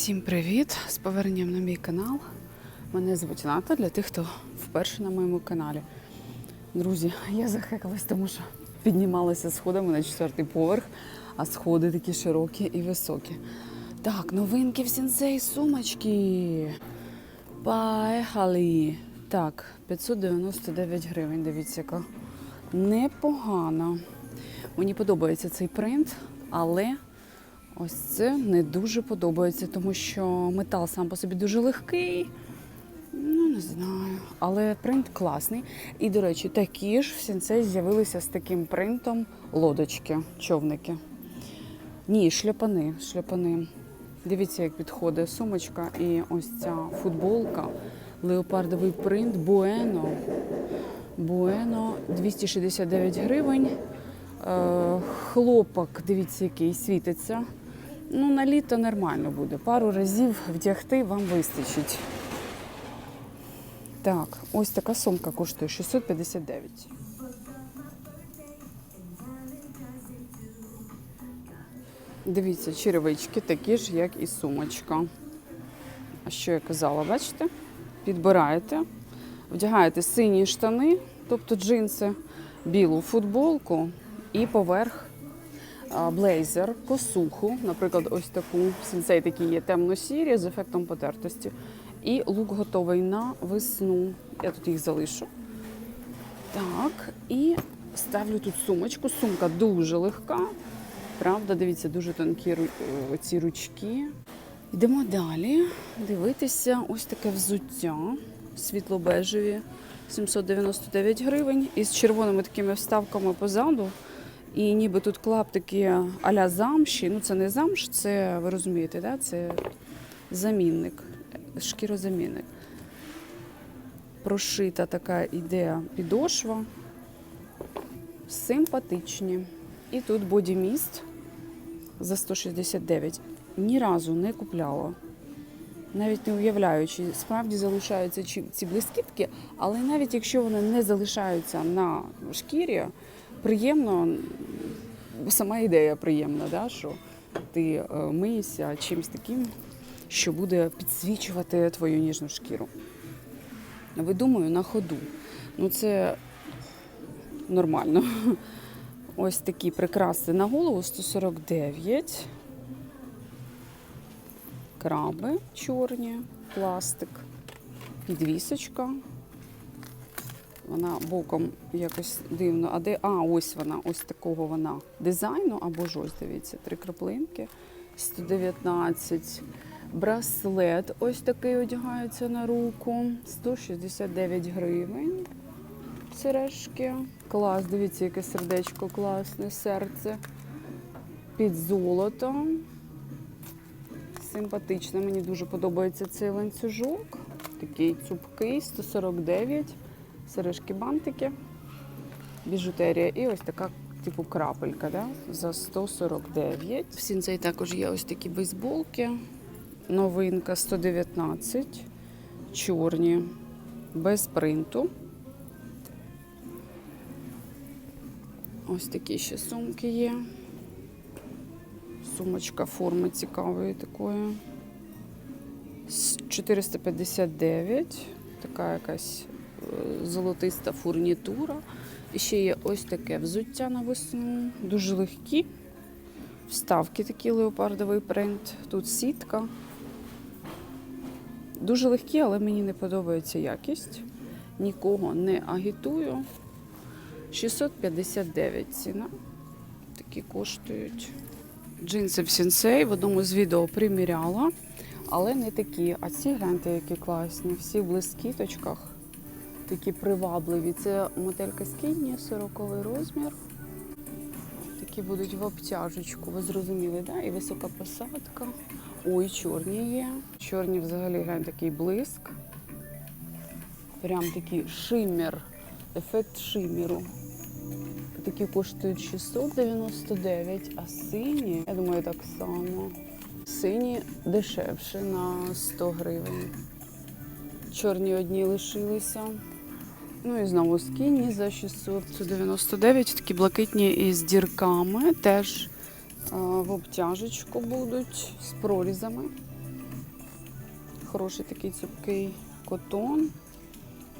Всім привіт! З поверненням на мій канал. Мене звуть Ната для тих, хто вперше на моєму каналі. Друзі, я захекалась, тому що піднімалася сходами на четвертий поверх, а сходи такі широкі і високі. Так, новинки в сінсей сумочки. Поехали. Так, 599 гривень. Дивіться, яка непогана. Мені подобається цей принт, але ось це не дуже подобається, тому що метал сам по собі дуже легкий. Ну, не знаю. Але принт класний. І, до речі, такі ж в сінцей з'явилися з таким принтом лодочки, човники. Ні, шляпани, шляпани. Дивіться, як підходить сумочка і ось ця футболка. Леопардовий принт Буено. Буено 269 гривень. Е, Хлопок, дивіться, який світиться. Ну, на літо нормально буде. Пару разів вдягти вам вистачить. Так, ось така сумка коштує 659. Дивіться, черевички такі ж, як і сумочка. А що я казала, бачите? Підбираєте, вдягаєте сині штани, тобто джинси, білу футболку і поверх блейзер, косуху, наприклад, ось таку сенсей такі є темно-сірі з ефектом потертості. І лук готовий на весну. Я тут їх залишу. Так, і ставлю тут сумочку. Сумка дуже легка. Правда, дивіться, дуже тонкі е, ці ручки. Йдемо далі. Дивитися ось таке взуття. Світло-бежеві, 799 гривень. Із червоними такими вставками позаду. І ніби тут клаптики а-ля замші. Ну, це не замш, це ви розумієте, да? це замінник, шкірозамінник. Прошита така іде підошва. Симпатичні. І тут бодіміст за 169. Ні разу не купляла. Навіть не уявляю, чи справді залишаються ці блискітки, але навіть якщо вони не залишаються на шкірі, приємно, сама ідея приємна, да, що ти е, миєшся чимось таким, що буде підсвічувати твою ніжну шкіру. Видумую на ходу. Ну, це нормально. Ось такі прикраси на голову 149. Краби чорні, пластик, підвісочка. Вона боком якось дивно. А де? А, ось вона, ось такого вона дизайну, або ж ось, дивіться, три краплинки. 119. Браслет ось такий одягається на руку. 169 гривень. Сережки. Клас, дивіться, яке сердечко класне, серце. Під золото. Симпатично, мені дуже подобається цей ланцюжок. Такий цупкий, 149. Сережки бантики, біжутерія і ось така, типу, крапелька, да? за 149. В сінцей також є ось такі бейсболки. Новинка 119. Чорні, без принту. Ось такі ще сумки є. Сумочка форми цікавої такої. 459. Така якась золотиста фурнітура. І ще є ось таке взуття на весну. Дуже легкі. Вставки такі леопардовий принт. Тут сітка. Дуже легкі, але мені не подобається якість. Нікого не агітую. 659 ціна. Такі коштують. Джинси в сенсей в одному з відео приміряла, але не такі. А ці гляньте, які класні. Всі в блискіточках. Такі привабливі. Це моделька скідні, 40 розмір. Такі будуть в обтяжечку, ви зрозуміли, да? І висока посадка. Ой, чорні є. Чорні взагалі глянь, такий блиск. Прям такий шиммер, ефект шиммеру. Такі коштують 699, а сині, я думаю, так само. Сині дешевше на 100 гривень. Чорні одні лишилися. Ну і знову скіні за 699, такі блакитні із дірками, теж в обтяжечку будуть з прорізами. хороший такий цупкий котон.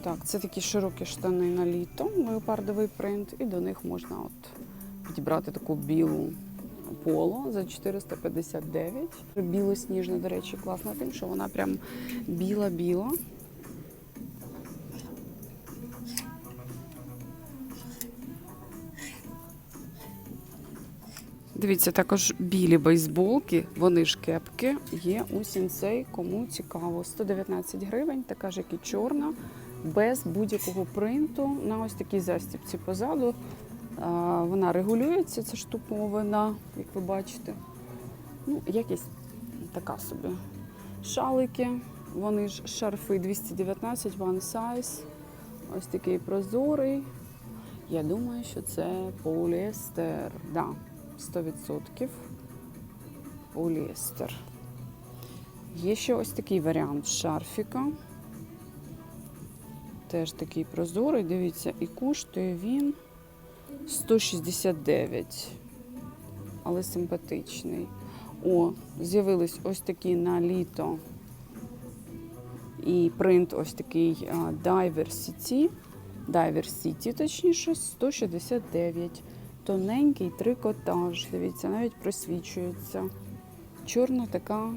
Так, це такі широкі штани на літо, леопардовий принт, і до них можна от підібрати таку білу поло за 459. Білосніжна, до речі, класна тим, що вона прям біла-біла. Дивіться, також білі бейсболки, вони ж кепки, є у сінцей, кому цікаво. 119 гривень, така ж, як і чорна, без будь-якого принту на ось такій застібці позаду. Вона регулюється, це штуковина, як ви бачите. Ну, якість така собі. Шалики, вони ж шарфи 219 one size. Ось такий прозорий. Я думаю, що це поліестер. Да, 100% поліестер. Є ще ось такий варіант шарфіка. Теж такий прозорий, дивіться, і коштує він 169, але симпатичний. О, з'явились ось такі на літо. І принт ось такий Diver City. Diver City, точніше, 169. Тоненький трикотаж. Дивіться, навіть просвічується. Чорна така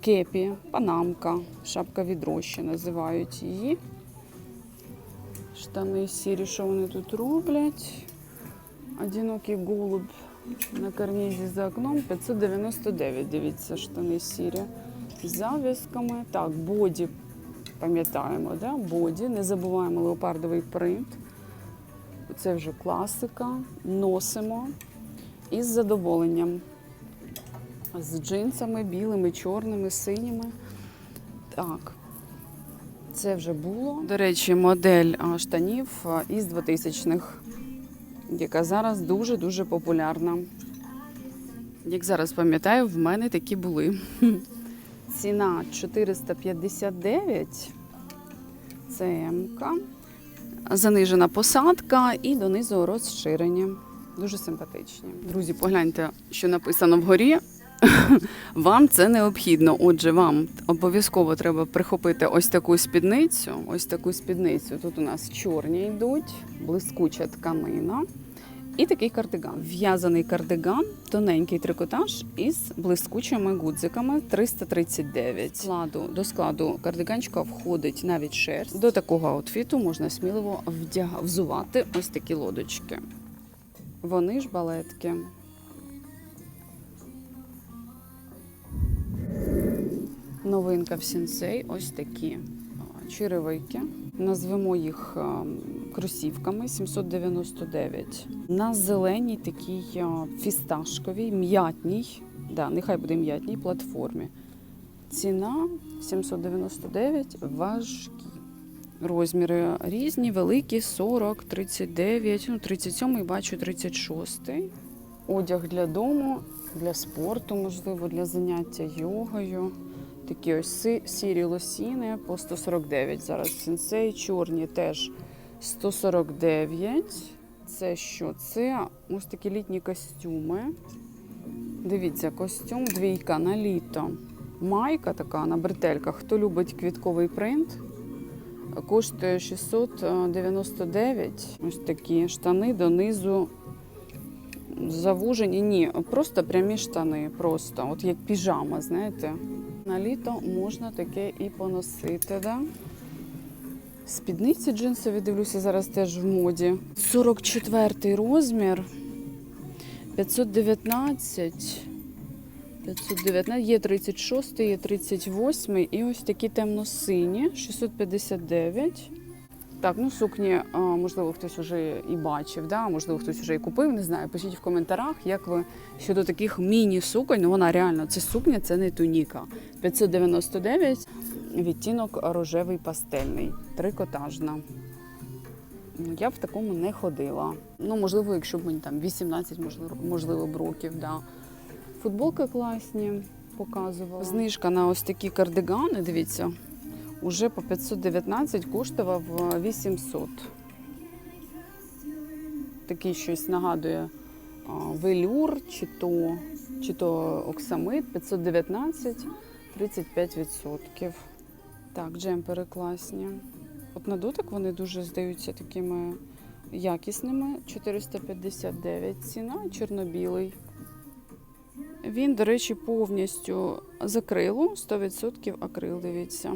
кепі, панамка, шапка відрощі називають її. Штани сірі, що вони тут роблять? Одинокий голуб на карнізі за окном 599. Дивіться, штани сірі. З зав'язками. Так, боді, пам'ятаємо, да? боді. Не забуваємо леопардовий принт. Це вже класика. Носимо із задоволенням. З джинсами білими, чорними, синіми. Так. Це вже було. До речі, модель штанів із 2000-х, яка зараз дуже-дуже популярна. Як зараз пам'ятаю, в мене такі були. Ціна 459. Це М-ка. Занижена посадка і донизу розширені. Дуже симпатичні. Друзі, погляньте, що написано вгорі. Вам це необхідно. Отже, вам обов'язково треба прихопити ось таку спідницю. Ось таку спідницю. Тут у нас чорні йдуть, блискуча тканина. І такий кардиган. В'язаний кардиган, тоненький трикотаж із блискучими гудзиками 339. Складу, до складу кардиганчика входить навіть шерсть. До такого аутфіту можна сміливо вдяга, взувати ось такі лодочки. Вони ж балетки. Новинка в сінсей ось такі черевики. Назвемо їх а, кросівками 799. На зеленій такій фісташковій, м'ятній, да, нехай буде м'ятній платформі. Ціна 799, важкі. Розміри різні, великі 40, 39, ну 37 бачу 36. Одяг для дому, для спорту, можливо, для заняття йогою. Такі ось сірі лосіни по 149. Зараз сенсей, чорні теж 149. Це що? Це ось такі літні костюми. Дивіться, костюм двійка на літо. Майка така на бретельках. Хто любить квітковий принт, коштує 699. Ось такі штани донизу завужені. Ні, просто прямі штани. Просто, от як піжама, знаєте. На літо можна таке і поносити, да? Спідниці джинсові, дивлюся, зараз теж в моді. 44 розмір. 519. 519, є 36, є 38 і ось такі темно-сині, 659. Так, ну сукні, можливо, хтось вже і бачив, да? можливо, хтось вже і купив, не знаю. Пишіть в коментарях, як ви щодо таких міні-суконь. Ну, вона реально, це сукня, це не туніка. 599, відтінок рожевий пастельний, трикотажна. Ну, Я б в такому не ходила. Ну, можливо, якщо б мені там 18, можливо, можливо б років, да. Футболки класні показувала. Знижка на ось такі кардигани, дивіться, уже по 519 коштував е, 800. Такий щось нагадує велюр, чи то, чи то оксамит 519. 35%. Так, джемпери класні. От на дотик вони дуже здаються такими якісними. 459 ціна, чорно-білий. Він, до речі, повністю з акрилу, 100% акрил, дивіться.